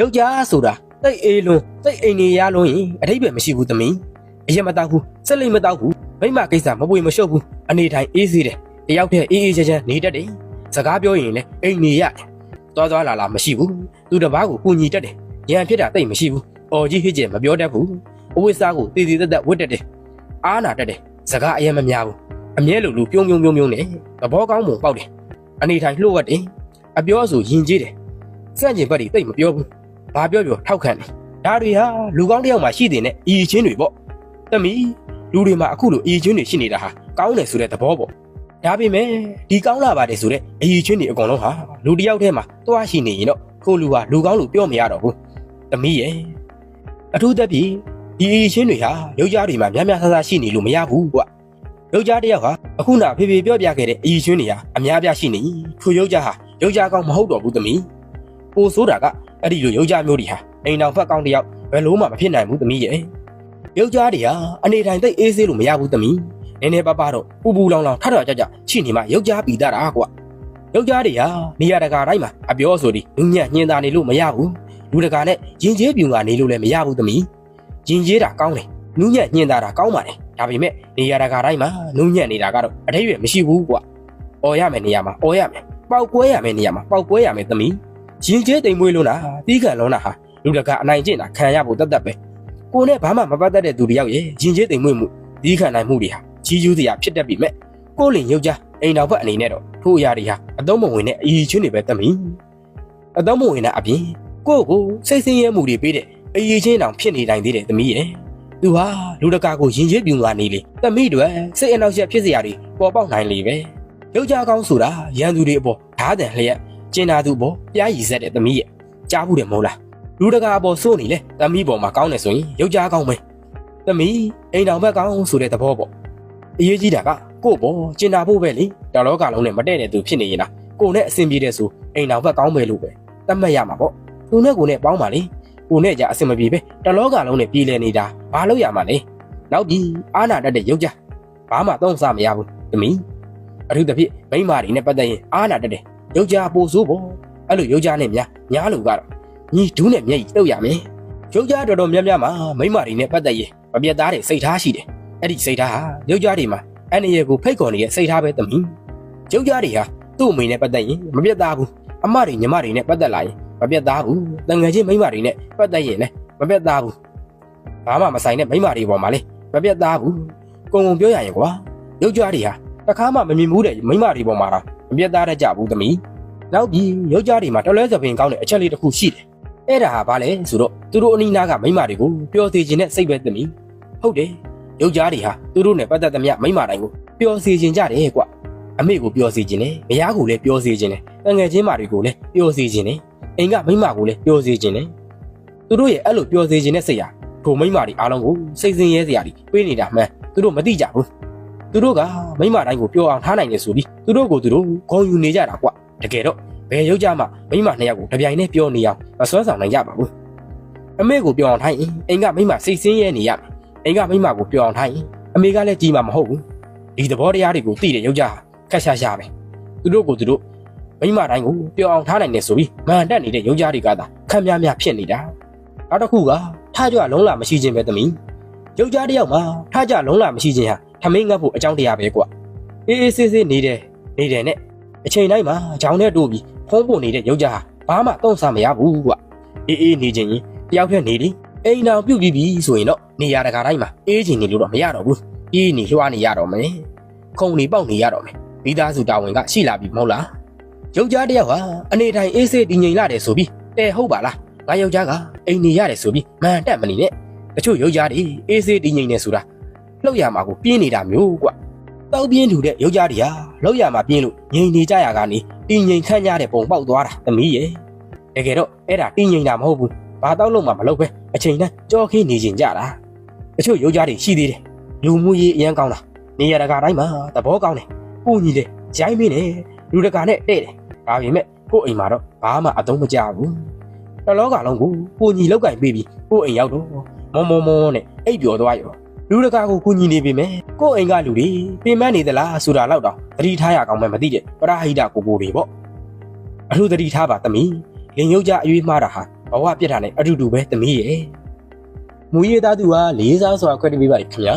ယောက်ျားဆိုတာတိတ်အေးလွန်းတိတ်အိမ်နေရလွန်းရင်အထိပ္ပယ်မရှိဘူးသမီးအရင်မတောက်ဘူးစက်လိမ်မတောက်ဘူးမိမကိစ္စမပွေမလျှော့ဘူးအနေတိုင်းအေးစေးတယ်တယောက်တည်းအေးအေးချမ်းချမ်းနေတတ်တယ်စကားပြောရင်လည်းအိမ်နေရတယ်သွားသွားလာလာမရှိဘူးသူတစ်ပားကိုကူညီတတ်တယ်ရံဖြစ်တာတိတ်မရှိဘူးအော်ကြီးဟစ်ကျဲမပြောတတ်ဘူးအဝိစားကိုတည်တည်တက်တက်ဝတ်တတ်တယ်အားနာတတ်တယ်စကားအရင်မများဘူးအမြဲလိုလူပြုံးပြုံးပြုံးပြုံးနဲ့သဘောကောင်းမှုပေါက်တယ်အနေတိုင်းလှုပ်ဝတ်တယ်အပြောအဆိုယဉ်ကျေးတယ်စန့်ကျင်ဘက်တွေတိတ်မပြောဘူး ဘာပြောပြောထောက်ခံတယ်ဒါတွေဟာလူကောင်းတစ်ယောက်မှရှိတဲ့အီချင်းတွေပေါ့တမီလူတွေမှာအခုလိုအီချင်းတွေရှိနေတာဟာကောင်းတယ်ဆိုတဲ့သဘောပေါ့ဒါပေမဲ့ဒီကောင်းလာပါတယ်ဆိုတဲ့အီချင်းတွေအကုန်လုံးဟာလူတစ်ယောက်တည်းမှာသွားရှိနေရင်တော့ခိုးလူဟာလူကောင်းလို့ပြောမရတော့ဘူးတမီရဲ့အထူးသဖြင့်ဒီအီချင်းတွေဟာယောက်ျားတွေမှာများများဆဆရှိနေလို့မရဘူးကွယောက်ျားတစ်ယောက်ဟာအခုနဖေဖေပြောပြခဲ့တဲ့အီချင်းတွေဟာအများပြားရှိနေထိုယောက်ျားဟာယောက်ျားကောင်းမဟုတ်တော့ဘူးတမီပိုဆိုတာက အဲ့ဒီလိုယောက်ျားမျိုးတွေဟာအိမ်တော်ဖက်ကောင်းတစ်ယောက်ဘယ်လို့မှမဖြစ်နိုင်ဘူးတမီရဲ့ယောက်ျားတွေဟာအနေထိုင်သိပ်အေးဆေးလို့မရဘူးတမီနည်းနည်းပါးပါတော့ပူပူလောင်လောင်ထထကြကြရှိနေမှယောက်ျားပီတာတာကွယောက်ျားတွေဟာနေရာတကာတိုင်းမှာအပြောဆိုပြီးလူညံ့ညင်တာနေလို့မရဘူးလူတကာနဲ့ရင်ကျေးပြူကနေလို့လည်းမရဘူးတမီရင်ကျေးတာကောင်းတယ်လူညံ့ညင်တာတာကောင်းပါတယ်ဒါပေမဲ့နေရာတကာတိုင်းမှာလူညံ့နေတာကတော့အထိပ္ပယ်မရှိဘူးကွအော်ရမယ်နေရာမှာအော်ရမယ်ပေါက်ကွဲရမယ်နေရာမှာပေါက်ကွဲရမယ်တမီ ရင်ကျေးတိမ်မွေးလို့လားတီးခံလုံးလားဟာလူတကာအနိုင်ကျင့်တာခံရဖို့တတ်တတ်ပဲကိုနဲ့ဘာမှမပတ်သက်တဲ့သူတယောက်ရဲ့ရင်ကျေးတိမ်မွေးမှုတီးခံနိုင်မှုတွေဟာကြီးကျူးစရာဖြစ်တတ်ပြီမဲ့ကိုလင်ယောက်ျားအိမ်တော်ဘက်အနေနဲ့တော့ထို့အရာတွေဟာအသုံးမဝင်တဲ့အီချင်းတွေပဲတမီအသုံးမဝင်တဲ့အပြင်ကိုကိုစိတ်ဆင်းရဲမှုတွေပေးတဲ့အီချင်းတောင်ဖြစ်နေတိုင်းသေးတယ်တမီရဲ့သူဟာလူတကာကိုရင်ကျေးပြူငါနေလေတမီတွေစိတ်အနှောက်အယှက်ဖြစ်စရာတွေပေါ်ပေါက်နိုင်လေပဲယောက်ျားကောင်းဆိုတာရန်သူတွေအပေါ်ဓာတ်တန်လျက် ကျင်နာသူအပေါ်ပြားရည်ဆက်တဲ့တမီရဲ့ကြားဘူးတယ်မဟုတ်လားလူတကာအပေါ်စိုးနေလေတမီပေါ်မှာကောင်းတယ်ဆိုရင်ယောက်ျားကောင်းပဲတမီအိမ်တော်ဘက်ကောင်းဆိုတဲ့သဘောပေါ့အရေးကြီးတာကကို့ပေါ်ကျင်နာဖို့ပဲလေတလောကလုံးနဲ့မတည့်တဲ့သူဖြစ်နေရင်လားကိုနဲ့အဆင်ပြေတဲ့ဆိုအိမ်တော်ဘက်ကောင်းပဲလို့ပဲသတ်မှတ်ရမှာပေါ့သူနဲ့ကိုနဲ့ပေါင်းပါလေကိုနဲ့ကြအဆင်မပြေပဲတလောကလုံးနဲ့ပြည်လည်နေတာဘာလို့ရမှာလဲနောက်ပြီးအာနာတတ်တဲ့ယောက်ျားဘာမှသုံးစားမရဘူးတမီအထူးသဖြင့်မိန်းမတွေနဲ့ပတ်သက်ရင်အာနာတတ်တဲ့ယော က်ျားပို့ဆိုးပေါ့အဲ့လိုယောက်ျားနဲ့များညားလို့ကတော့ညီဒူးနဲ့မျက်ရည်တုပ်ရမယ်ယောက်ျားတော်တော်များများမှာမိန်းမတွေနဲ့ပတ်သက်ရင်မပြတ်သားတဲ့စိတ်ထားရှိတယ်အဲ့ဒီစိတ်ထားဟာယောက်ျားတွေမှာအန်ရယ်ကိုဖိတ်ခေါ်နေတဲ့စိတ်ထားပဲတမီယောက်ျားတွေဟာသူ့အမိနဲ့ပတ်သက်ရင်မပြတ်သားဘူးအမတွေညီမတွေနဲ့ပတ်သက်လာရင်မပြတ်သားဘူးတန်ငယ်ချင်းမိန်းမတွေနဲ့ပတ်သက်ရင်လည်းမပြတ်သားဘူးဘာမှမဆိုင်တဲ့မိန်းမတွေပေါ်မှာလေမပြတ်သားဘူးကုံကုံပြောရရင်ကွာယောက်ျားတွေဟာတစ်ခါမှမမြင်ဘူးတဲ့မိန်းမတွေပေါ်မှာတော့ မပြတ်သားတတ်ကြဘူးတမီနောက်ပြီးယောက်ျားတွေမှာတလွဲစပင်ကောင်းတဲ့အချက်လေးတစ်ခုရှိတယ်အဲ့ဒါဟာဘာလဲဆိုတော့သူတို့အနီးနားကမိန်းမတွေကိုပျော်စေခြင်းနဲ့စိတ်ပဲတမီဟုတ်တယ်ယောက်ျားတွေဟာသူတို့နဲ့ပတ်သက်သမျှမိန်းမတိုင်းကိုပျော်စေခြင်းကြတယ်ကွအမေကိုပျော်စေခြင်းနဲ့မယားကိုလည်းပျော်စေခြင်းနဲ့တငယ်ချင်းမတွေကိုလည်းပျော်စေခြင်းနဲ့အိမ်ကမိန်းမကိုလည်းပျော်စေခြင်းနဲ့သူတို့ရဲ့အဲ့လိုပျော်စေခြင်းနဲ့စိတ်ဟာထိုမိန်းမတွေအားလုံးကိုစိတ်ဆင်းရဲစရာတွေပေးနေတာမှန်သူတို့မသိကြဘူး သူတို့ကမိန်းမတိုင်းကိုပျော်အောင်ထားနိုင်တယ်ဆိုပြီးသူတို့ကိုသူတို့ဂုံယူနေကြတာကွတကယ်တော့ဘယ်ယောက်ျားမှမိန်းမနှစ်ယောက်ကိုတပြိုင်တည်းပျော်နေအောင်မစွမ်းဆောင်နိုင်ကြပါဘူးအမေကိုပျော်အောင်ထိုင်းရင်အိမ်ကမိန်းမစိတ်ဆင်းရဲနေရမယ်အိမ်ကမိန်းမကိုပျော်အောင်ထိုင်းရင်အမေကလည်းကြီးမှာမဟုတ်ဘူးဒီသဘောတရားတွေကိုသိတဲ့ယောက်ျားခက်ရှာရှာပဲသူတို့ကိုသူတို့မိန်းမတိုင်းကိုပျော်အောင်ထားနိုင်တယ်ဆိုပြီးမဟန်တက်နေတဲ့ယောက်ျားတွေကသာခံများများဖြစ်နေတာနောက်တစ်ခုကထားကြလုံးလာမရှိခြင်းပဲသမီးယောက်ျားတစ်ယောက်မှာထားကြလုံးလာမရှိခြင်းဟာ ထမင်းငတ်ဖို့အကြောင်းတရားပဲကွာအေးအေးဆေးဆေးနေတယ်နေတယ်နဲ့အချိန်တိုင်းမှာကြောင်နဲ့တို့ပြီးဖုံးဖို့နေတဲ့ယောက်ျားဟာဘာမှတုံ့ဆမရဘူးကွာအေးအေးနေခြင်းရင်တယောက်တည်းနေလိအိမ်တော်ပြုတ်ပြီးပြီဆိုရင်တော့နေရာတကာတိုင်းမှာအေးချင်နေလို့တော့မရတော့ဘူးအေးနေလွှားနေရတော့မယ်ခုံနေပေါက်နေရတော့မယ်မိသားစုတာဝန်ကရှိလာပြီမဟုတ်လားယောက်ျားတစ်ယောက်ဟာအနေထိုင်အေးဆေးတည်ငြိမ်လာတယ်ဆိုပြီးတဲဟုတ်ပါလားငါယောက်ျားကအိမ်နေရတယ်ဆိုပြီးမှန်တက်မနေနဲ့တချို့ယောက်ျားတွေအေးဆေးတည်ငြိမ်နေဆိုတာ လှုပ်ရမှာကိုပြင်းနေတာမျိုးကွတောက်ပြင်းထူတဲ့ယောက်ျားတွေဟာလှုပ်ရမှာပြင်းလို့ငြိမ်နေကြရကနေတည်ငြိမ်ခန့်ရတဲ့ပုံပေါက်သွားတာသမီးရဲ့တကယ်တော့အဲ့ဒါတည်ငြိမ်တာမဟုတ်ဘူးဘာတောက်လို့မှမလုပ်ပဲအချိန်တန်းကြောခင်းနေခြင်းကြတာတချို့ယောက်ျားတွေရှိသေးတယ်လူမှုရေးအရန်ကောင်းတာနေရတကာတိုင်းမှာသဘောကောင်းတယ်ကိုညီတယ်ရိုင်းမင်းတယ်လူတကာနဲ့တဲ့တယ်ဒါပေမဲ့ကို့အိမ်မှာတော့ဘာမှအသုံးမကျဘူးတလောကလုံးကိုကိုညီလောက်ကင်ပေးပြီးကို့အိမ်ရောက်တော့မောမောမောနဲ့အိပ်ပျော်သွားရော လူတကာကိုကိုညီနေပြီမယ်ကို့အိမ်ကလူတွေပြင်မနေသလားဆိုတာတော့တော့သတိထားရအောင်မှမသိတဲ့ပရဟိတကိုကိုတွေပေါ့အထူးသတိထားပါသမီးလင်ယုတ်ကြအရွေးမှားတာဟာဘဝပြစ်တာနဲ့အတူတူပဲသမီးရဲ့မူရည်သားသူကလေးစားစွာခွဲတပေးပါလေခင်ဗျာ